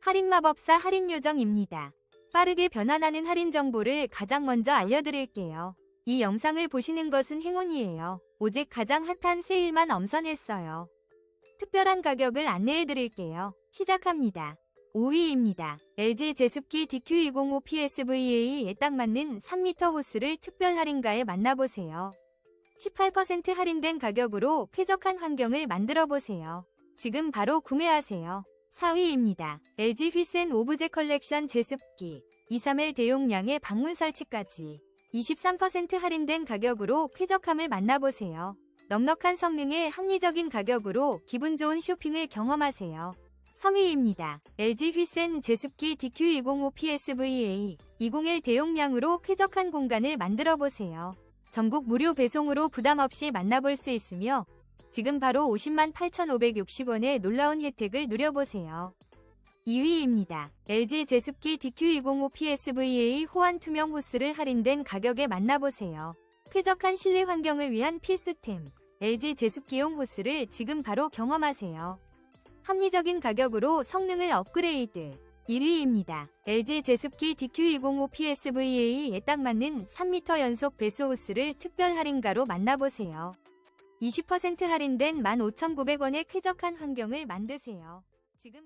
할인마법사 할인요정입니다. 빠르게 변환하는 할인 정보를 가장 먼저 알려드릴게요. 이 영상을 보시는 것은 행운이에요. 오직 가장 핫한 세일만 엄선했어요. 특별한 가격을 안내해드릴게요. 시작합니다. 5위입니다. LG 제습기 DQ205 PSVA에 딱 맞는 3m 호스를 특별 할인가에 만나보세요. 18% 할인된 가격으로 쾌적한 환경을 만들어 보세요. 지금 바로 구매하세요. 4위입니다. LG 휘센 오브제 컬렉션 제습기 231 대용량의 방문 설치까지 23% 할인된 가격으로 쾌적함을 만나보세요. 넉넉한 성능에 합리적인 가격으로 기분 좋은 쇼핑을 경험하세요. 3위입니다. LG 휘센 제습기 DQ205 PSVA 201 대용량으로 쾌적한 공간을 만들어 보세요. 전국 무료 배송으로 부담 없이 만나볼 수 있으며 지금 바로 50만 8,560원의 놀라운 혜택을 누려보세요. 2위입니다. LG 제습기 DQ205 PSVA 호환 투명 호스를 할인된 가격에 만나보세요. 쾌적한 실내 환경을 위한 필수템 LG 제습기용 호스를 지금 바로 경험하세요. 합리적인 가격으로 성능을 업그레이드 1위입니다. LG 제습기 DQ205 PSVA에 딱 맞는 3m 연속 배수 호스를 특별 할인가로 만나보세요. 20% 할인된 15,900원의 쾌적한 환경을 만드세요. 지금